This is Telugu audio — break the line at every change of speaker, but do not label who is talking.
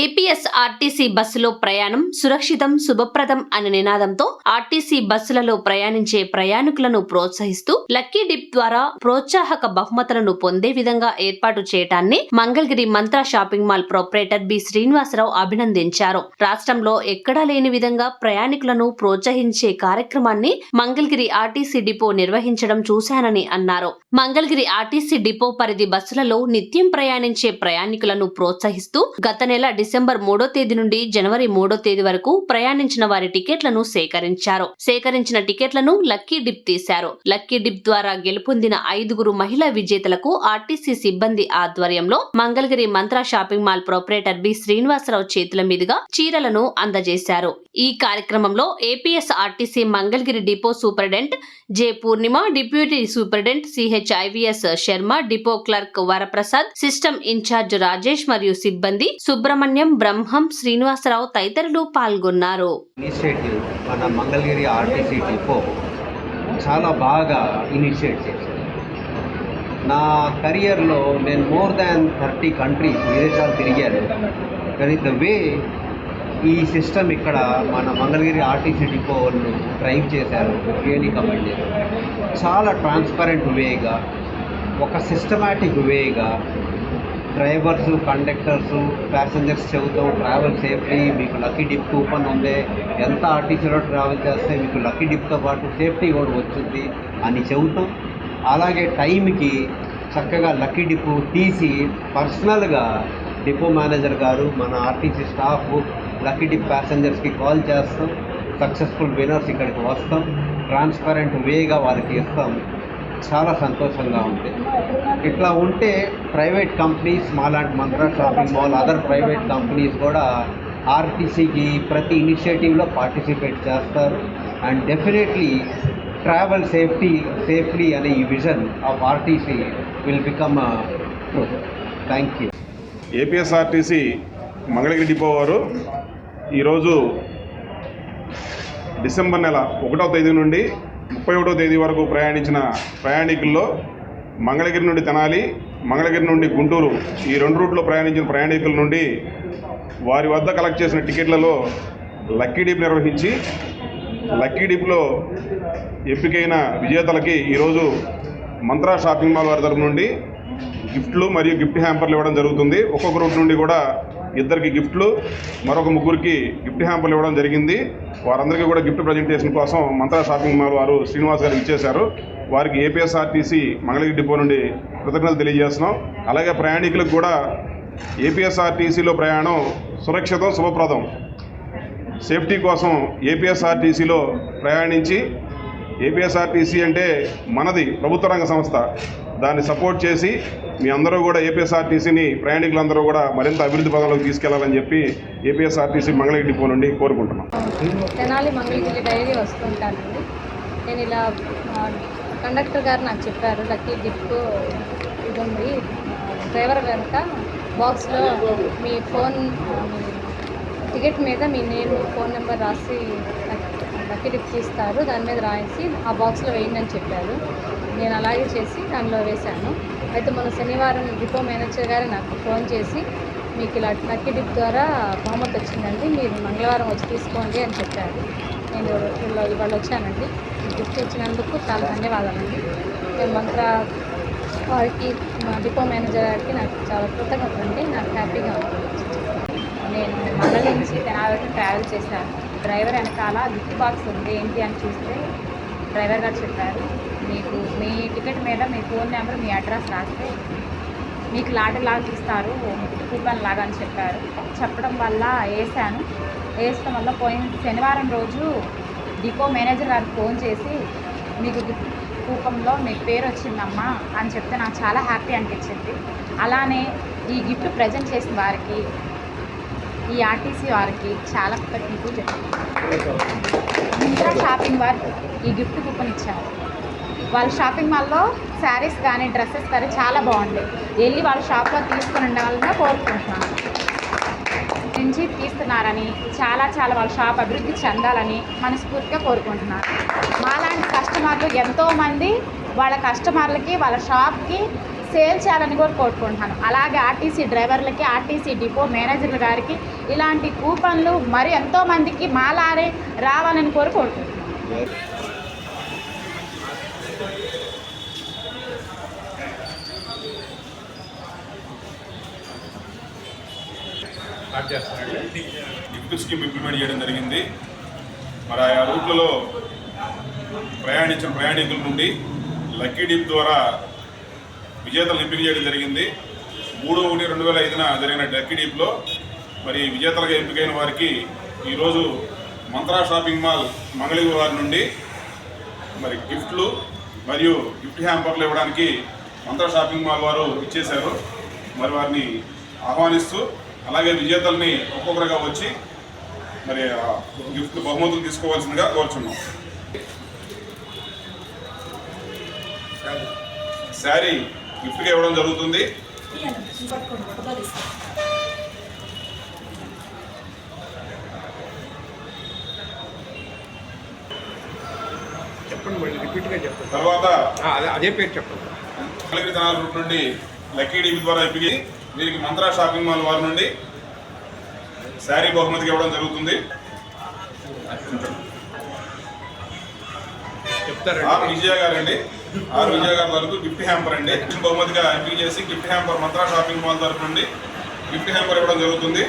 ఏపీఎస్ ఆర్టీసీ బస్సులో ప్రయాణం సురక్షితం శుభప్రదం అనే నినాదంతో ఆర్టీసీ బస్సులలో ప్రయాణించే ప్రయాణికులను ప్రోత్సహిస్తూ లక్కీ డిప్ ద్వారా ప్రోత్సాహక బహుమతులను పొందే విధంగా ఏర్పాటు చేయటాన్ని Mangalagiri Mantra shopping mall proprietor B Srinivasarao అభినందించారు. రాష్ట్రంలో ఎక్కడా లేని విధంగా ప్రయాణికులను ప్రోత్సహించే కార్యక్రమాన్ని మంగళగిరి ఆర్టీసీ డిపో నిర్వహించడం చూశానని అన్నారు. మంగళగిరి ఆర్టీసీ డిపో పరిధి బస్సులలో నిత్యం ప్రయాణించే ప్రయాణికులను ప్రోత్సహిస్తూ గత నెల డిసెంబర్ మూడో తేదీ నుండి జనవరి మూడో తేదీ వరకు ప్రయాణించిన వారి టికెట్లను సేకరించారు. సేకరించిన టికెట్లను లక్కీ డిప్ తీశారు. లక్కీ డిప్ ద్వారా గెలుపొందిన ఐదుగురు మహిళా విజేతలకు ఆర్టీసీ సిబ్బంది ఆధ్వర్యంలో Mangalagiri Mantra shopping mall proprietor B Srinivasarao చేతుల మీదుగా చీరలను అందజేశారు. ఈ కార్యక్రమంలో APS RTC Mangalagiri depot superintendent J Purnima deputy superintendent CH IVS Sharma depot clerk Varaprasad system incharge Rajesh మరియు సిబ్బంది సుబ్రహ్మణ్య బ్రహ్మం శ్రీనివాసరావు తదితరులు పాల్గొన్నారు.
ఇనిషియేటివ్ మన మంగళగిరి ఆర్టీసీ డిపో చాలా బాగా ఇనిషియేట్ చేశారు. నా కెరియర్లో నేను మోర్ దాన్ థర్టీ కంట్రీస్ విదేశాలు తిరిగాను. కానీ ద వే ఈ సిస్టమ్ ఇక్కడ మన మంగళగిరి ఆర్టీసీ డిపో వాళ్ళు డ్రైవ్ చేశారు రియలీ కమెంట్ చేశారు. చాలా ట్రాన్స్పరెంట్ వేగా ఒక systematic way drivers conductors passengers చెబుతాం ట్రావెల్ సేఫ్టీ మీకు లక్కీ డిప్ కూపన్ ఉంది. ఎంత ఆర్టీసీలో ట్రావెల్ చేస్తే మీకు లక్కీ డిప్తో పాటు సేఫ్టీ కూడా వచ్చింది అని చెబుతాం అలాగే టైంకి చక్కగా లక్కీ డిప్ తీసి పర్సనల్గా డిపో మేనేజర్ గారు మన ఆర్టీసీ స్టాఫ్ లక్కీ డిప్ ప్యాసింజర్స్కి కాల్ చేస్తాం. సక్సెస్ఫుల్ వినర్స్ ఇక్కడికి వస్తాం. ట్రాన్స్పరెంట్ వేగా వారికి ఇస్తాం. చాలా సంతోషంగా ఉంది. ఇట్లా ఉంటే ప్రైవేట్ కంపెనీస్ మాలాంటి Mantra shopping mall other private companies కూడా ఆర్టీసీకి ప్రతి ఇనిషియేటివ్లో పార్టిసిపేట్ చేస్తారు. And definitely travel safety safely అనే ఈ vision of RTC will become thank you.
APSRTC Mangalagiri depot వారు ఈరోజు డిసెంబర్ నెల ఒకటో తేదీ నుండి ముప్పై ఒకటో తేదీ వరకు ప్రయాణించిన ప్రయాణికుల్లో మంగళగిరి నుండి తెనాలి మంగళగిరి నుండి గుంటూరు ఈ రెండు రూట్లో ప్రయాణించిన ప్రయాణికుల నుండి వారి వద్ద కలెక్ట్ చేసిన టికెట్లలో లక్కీ డిప్ నిర్వహించి లక్కీ డిప్లో ఎంపికైన విజేతలకి ఈరోజు మంత్రా షాపింగ్ మాల్ వారి తరపు నుండి గిఫ్ట్లు మరియు గిఫ్ట్ హ్యాంపర్లు ఇవ్వడం జరుగుతుంది. ఒక్కొక్క రూట్ నుండి కూడా ఇద్దరికి గిఫ్ట్లు మరొక ముగ్గురికి గిఫ్ట్ హ్యాంపర్లు ఇవ్వడం జరిగింది. వారందరికీ కూడా గిఫ్ట్ ప్రజెంటేషన్ కోసం మంత్రా షాపింగ్ మాల్ వారు శ్రీనివాస్ గారు ఇచ్చేశారు. వారికి ఏపీఎస్ఆర్టీసీ మంగళగిరి డిపో నుండి కృతజ్ఞతలు తెలియజేస్తున్నాం. అలాగే ప్రయాణికులకు కూడా ఏపీఎస్ఆర్టీసీలో ప్రయాణం సురక్షితం శుభప్రదం. సేఫ్టీ కోసం ఏపీఎస్ఆర్టీసీలో ప్రయాణించి ఏపీఎస్ఆర్టీసీ అంటే మనది ప్రభుత్వ రంగ సంస్థ. దాన్ని సపోర్ట్ చేసి మీ అందరూ కూడా ఏపీఎస్ఆర్టీసీని ప్రయాణికులందరూ కూడా మరింత అభివృద్ధి పదంలోకి తీసుకెళ్ళాలని చెప్పి ఏపీఎస్ఆర్టీసీ మంగళగిరి డిపో నుండి కోరుకుంటున్నాం.
తెనాలి మంగళగిరి డైరీ వస్తుంటానండి. నేను ఇలా కండక్టర్ గారు నాకు చెప్పారు లక్కీ గిఫ్ట్ ఇది ఉంది డ్రైవర్ కనుక బాక్స్లో మీ ఫోన్ టికెట్ మీద మీ నేమ్ ఫోన్ నెంబర్ రాసి నాకు బకెట్ తీస్తారు దాని మీద రాసి ఆ బాక్స్లో వేయండి అని చెప్పారు. నేను అలాగే చేసి దానిలో వేశాను. అయితే మొన్న శనివారం డిపో మేనేజర్ గారు నాకు ఫోన్ చేసి మీకు ఇలా లక్కీ డిప్ ద్వారా బహుమతి వచ్చిందండి. మీరు మంగళవారం వచ్చి తీసుకోండి అని చెప్పారు. నేను ఇవాళ వచ్చానండి. గిఫ్ట్ ఇచ్చినందుకు చాలా ధన్యవాదాలండి. నేను మంత్ర వారికి మా డిపో మేనేజర్ గారికి నాకు చాలా కృతజ్ఞత అండి నాకు హ్యాపీగా ఉంది. నేను మంగళ నుంచి తెనాలి ట్రావెల్ చేశాను. డ్రైవర్ వెనకాల గిఫ్ట్ బాక్స్ ఉంది. ఏంటి అని చూస్తే డ్రైవర్ గారు చెప్పారు మీకు మీ టికెట్ మీద మీ ఫోన్ నెంబర్ మీ అడ్రస్ రాస్తే మీకు లాటరీ లాగా ఇస్తారు కూపన్ లాగా అని చెప్పారు. చెప్పడం వల్ల వేసాను వేసడం వల్ల పోయిన శనివారం రోజు డిపో మేనేజర్ గారికి ఫోన్ చేసి మీకు కూపంలో మీ పేరు వచ్చిందమ్మా అని చెప్తే నాకు చాలా హ్యాపీ అనిపించింది. అలానే ఈ గిఫ్ట్ ప్రజెంట్ చేసిన వారికి ఈ ఆర్టీసీ వారికి చాలా కృతజ్ఞతలు మింత్రా షాపింగ్ వారు ఈ గిఫ్ట్ కూపన్ ఇచ్చారు. వాళ్ళ షాపింగ్ మాల్లో శారీస్ కానీ డ్రెస్సెస్ కానీ చాలా బాగుంది వెళ్ళి వాళ్ళ షాప్లో తీసుకుని ఉండాలని కోరుకుంటున్నాను. నుంచి తీస్తున్నారని చాలా చాలా వాళ్ళ షాప్ అభివృద్ధి చెందాలని మనస్ఫూర్తిగా కోరుకుంటున్నాను. మాలాంటి కస్టమర్లు ఎంతోమంది వాళ్ళ కస్టమర్లకి వాళ్ళ షాప్కి సేల్ చేయాలని కూడా కోరుకుంటున్నాను. అలాగే ఆర్టీసీ డ్రైవర్లకి ఆర్టీసీ డిపో మేనేజర్ల గారికి ఇలాంటి కూపన్లు మరి ఎంతోమందికి మాలారే రావాలని కోరి కోరుకుంటున్నాను
గిఫ్ట్ స్కీమ్ ఇంప్లిమెంట్ చేయడం జరిగింది. మరి ఆయా రూట్లలో ప్రయాణించిన ప్రయాణికుల నుండి లక్కీ డిప్ ద్వారా విజేతలను ఎంపిక చేయడం జరిగింది. మూడు ఒకటి రెండు వేల ఐదున జరిగిన లక్కీ డీప్లో మరి విజేతలుగా ఎంపికైన వారికి ఈరోజు మంత్రా షాపింగ్ మాల్ మంగళగిరి వారి నుండి మరి గిఫ్ట్లు మరియు గిఫ్ట్ హ్యాంపర్లు ఇవ్వడానికి మంత్రా షాపింగ్ మాల్ వారు ఇచ్చేశారు. మరి వారిని ఆహ్వానిస్తూ అలాగే విజేతల్ని ఒక్కొక్కరుగా వచ్చి మరి గిఫ్ట్ బహుమతులు తీసుకోవాల్సిందిగా కోరుచున్నాం. శారీ గిఫ్ట్గా ఇవ్వడం జరుగుతుంది.
చెప్పండి మళ్ళీ రిపీట్గా చెప్పండి.
తర్వాత
అదే పేరు చెప్పండి.
రూట్ నుండి లక్కీ డీబీ ద్వారా ఎంపిక వీరికి మంత్రా షాపింగ్ మాల్ వారి నుండి శారీ బహుమతికి ఇవ్వడం జరుగుతుంది.
చెప్తారండి.
ఆర్ విజయ గారు అండి ఆ విజయ గారి వరకు గిఫ్ట్ హ్యాంపర్ అండి. బహుమతిగా ఎంపిక చేసి gift hamper Mantra shopping mall తరపు నుండి గిఫ్ట్ హ్యాంపర్ ఇవ్వడం జరుగుతుంది.